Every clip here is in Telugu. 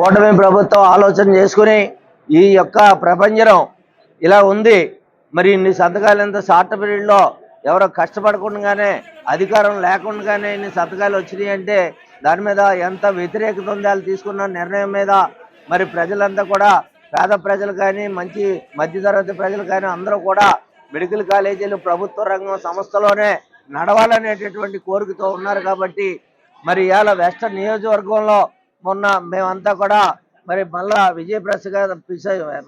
కూటమి ప్రభుత్వం ఆలోచన చేసుకుని ఈ యొక్క ప్రపంచం ఇలా ఉంది. మరి ఇన్ని సంతకాలు ఎంత షార్ట్ పీరియడ్లో ఎవరో కష్టపడకుండానే అధికారం లేకుండానే ఇన్ని సంతకాలు వచ్చినాయి అంటే దాని మీద ఎంత వ్యతిరేకత ఉంది వాళ్ళు తీసుకున్న నిర్ణయం మీద. మరి ప్రజలంతా కూడా పేద ప్రజలు కానీ మంచి మధ్యతరగతి ప్రజలు కానీ అందరూ కూడా మెడికల్ కాలేజీలు ప్రభుత్వ రంగం సంస్థలోనే నడవాలనేటటువంటి కోరికతో ఉన్నారు కాబట్టి మరి ఇవాళ వెస్టర్న్ నియోజకవర్గంలో మొన్న మేమంతా కూడా మరి మళ్ళా విజయప్రసాద్ గారు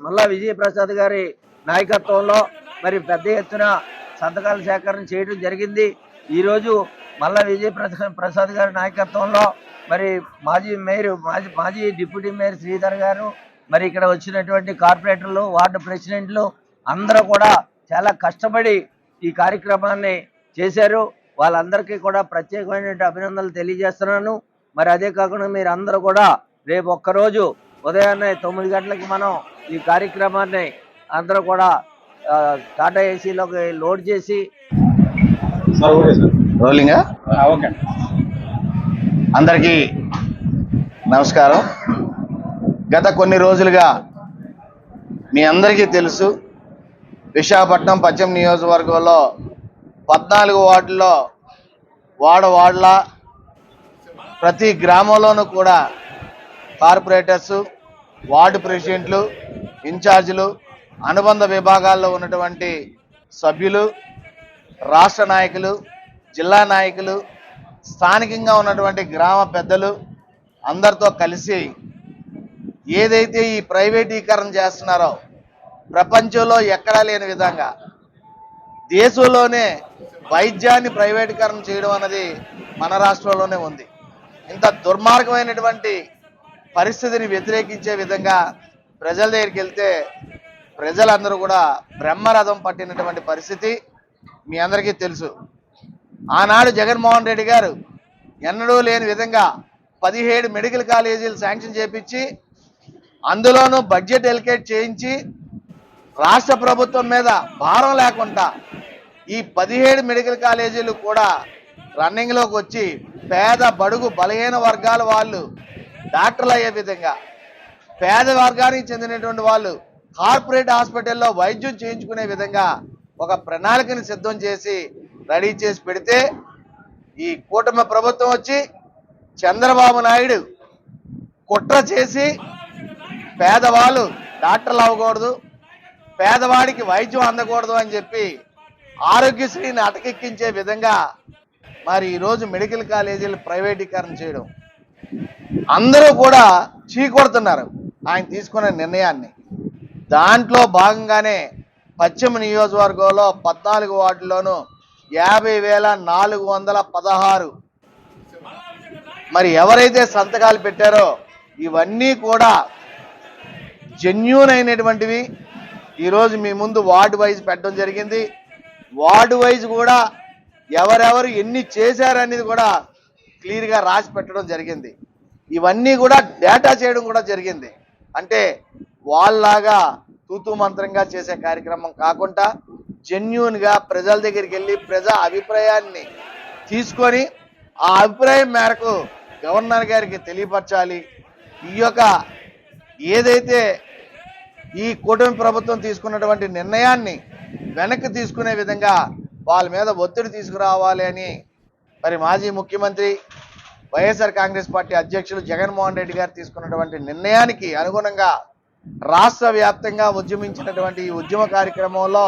మళ్ళా విజయప్రసాద్ గారి నాయకత్వంలో మరి పెద్ద ఎత్తున సంతకాల సేకరణ చేయడం జరిగింది. ఈరోజు మళ్ళా విజయప్రసాద్ ప్రసాద్ గారి నాయకత్వంలో మరి మాజీ మేయర్ మాజీ మాజీ డిప్యూటీ మేయర్ శ్రీధర్ గారు మరి ఇక్కడ వచ్చినటువంటి కార్పొరేటర్లు వార్డు ప్రెసిడెంట్లు అందరూ కూడా చాలా కష్టపడి ఈ కార్యక్రమాన్ని చేశారు. వాళ్ళందరికీ కూడా ప్రత్యేకమైన అభినందనలు తెలియజేస్తున్నాను. మరి అదే కాకుండా మీరు అందరూ కూడా రేపు ఒక్కరోజు ఉదయాన్నే తొమ్మిది గంటలకి మనం ఈ కార్యక్రమాన్ని అందరూ కూడా టాటా ఏసీలోకి లోడ్ చేసి సార్ ఓకే సార్ రోలింగా? ఆ, ఓకే. అండి అందరికీ నమస్కారం. గత కొన్ని రోజులుగా మీ అందరికీ తెలుసు విశాఖపట్నం పశ్చిమ నియోజకవర్గంలో పద్నాలుగు వార్డుల్లో వాడ వార్డుల ప్రతి గ్రామంలోనూ కూడా కార్పొరేటర్స్ వార్డు ప్రెసిడెంట్లు ఇన్ఛార్జీలు అనుబంధ విభాగాల్లో ఉన్నటువంటి సభ్యులు రాష్ట్ర నాయకులు జిల్లా నాయకులు స్థానికంగా ఉన్నటువంటి గ్రామ పెద్దలు అందరితో కలిసి ఏదైతే ఈ ప్రైవేటీకరణ చేస్తున్నారో ప్రపంచంలో ఎక్కడా లేని విధంగా దేశంలోనే వైద్యాన్ని ప్రైవేటీకరణ చేయడం అన్నది మన రాష్ట్రంలోనే ఉంది. ఇంత దుర్మార్గమైనటువంటి పరిస్థితిని వ్యతిరేకించే విధంగా ప్రజల దగ్గరికి వెళ్తే ప్రజలందరూ కూడా బ్రహ్మరథం పట్టినటువంటి పరిస్థితి మీ అందరికీ తెలుసు. ఆనాడు జగన్మోహన్ రెడ్డి గారు ఎన్నడూ లేని విధంగా పదిహేడు మెడికల్ కాలేజీలు శాంక్షన్ చేపించి అందులోనూ బడ్జెట్ ఎలికేట్ చేయించి రాష్ట్ర ప్రభుత్వం మీద భారం లేకుండా ఈ పదిహేడు మెడికల్ కాలేజీలు కూడా రన్నింగ్లోకి వచ్చి పేద బడుగు బలహీన వర్గాల వాళ్ళు డాక్టర్లు అయ్యే విధంగా పేద వర్గానికి చెందినటువంటి వాళ్ళు కార్పొరేట్ హాస్పిటల్లో వైద్యం చేయించుకునే విధంగా ఒక ప్రణాళికని సిద్ధం చేసి రెడీ చేసి పెడితే ఈ కూటమి ప్రభుత్వం వచ్చి చంద్రబాబు నాయుడు కుట్ర చేసి పేదవాళ్ళు డాక్టర్లు అవ్వకూడదు పేదవాడికి వైద్యం అందకూడదు అని చెప్పి ఆరోగ్యశ్రీని అటకెక్కించే విధంగా మరి ఈరోజు మెడికల్ కాలేజీలు ప్రైవేటీకరణ చేయడం. అందరూ కూడా చీకొడుతున్నారు ఆయన తీసుకున్న నిర్ణయాన్ని. దాంట్లో భాగంగానే పశ్చిమ నియోజకవర్గంలో పద్నాలుగు వార్డుల్లోనూ యాభై వేల నాలుగు వందల పదహారు. మరి ఎవరైతే సంతకాలు పెట్టారో ఇవన్నీ కూడా జెన్యూన్ అయినటువంటివి. ఈరోజు మీ ముందు వార్డు వైజ్ పెట్టడం జరిగింది. వార్డు వైజ్ కూడా ఎవరెవరు ఎన్ని చేశారనేది కూడా క్లియర్గా రాసి పెట్టడం జరిగింది. ఇవన్నీ కూడా డేటా చేయడం కూడా జరిగింది. అంటే వాళ్ళలాగా తూతుమంత్రంగా చేసే కార్యక్రమం కాకుండా జెన్యున్గా ప్రజల దగ్గరికి వెళ్ళి ప్రజా అభిప్రాయాన్ని తీసుకొని ఆ అభిప్రాయం మేరకు గవర్నర్ గారికి తెలియపరచాలి. ఈ యొక్క ఏదైతే ఈ కూటమి ప్రభుత్వం తీసుకున్నటువంటి నిర్ణయాన్ని వెనక్కి తీసుకునే విధంగా వాళ్ళ మీద ఒత్తిడి తీసుకురావాలి అని మరి మాజీ ముఖ్యమంత్రి వైఎస్ఆర్ కాంగ్రెస్ పార్టీ అధ్యక్షులు జగన్మోహన్ రెడ్డి గారు తీసుకున్నటువంటి నిర్ణయానికి అనుగుణంగా రాష్ట్ర వ్యాప్తంగా ఉద్యమించినటువంటి ఈ ఉద్యమ కార్యక్రమంలో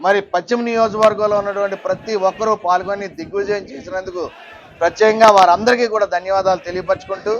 మరి పశ్చిమ నియోజకవర్గంలో ఉన్నటువంటి ప్రతి ఒక్కరూ పాల్గొని దిగ్విజయం చేసినందుకు ప్రత్యేకంగా వారందరికీ కూడా ధన్యవాదాలు తెలియపరచుకుంటూ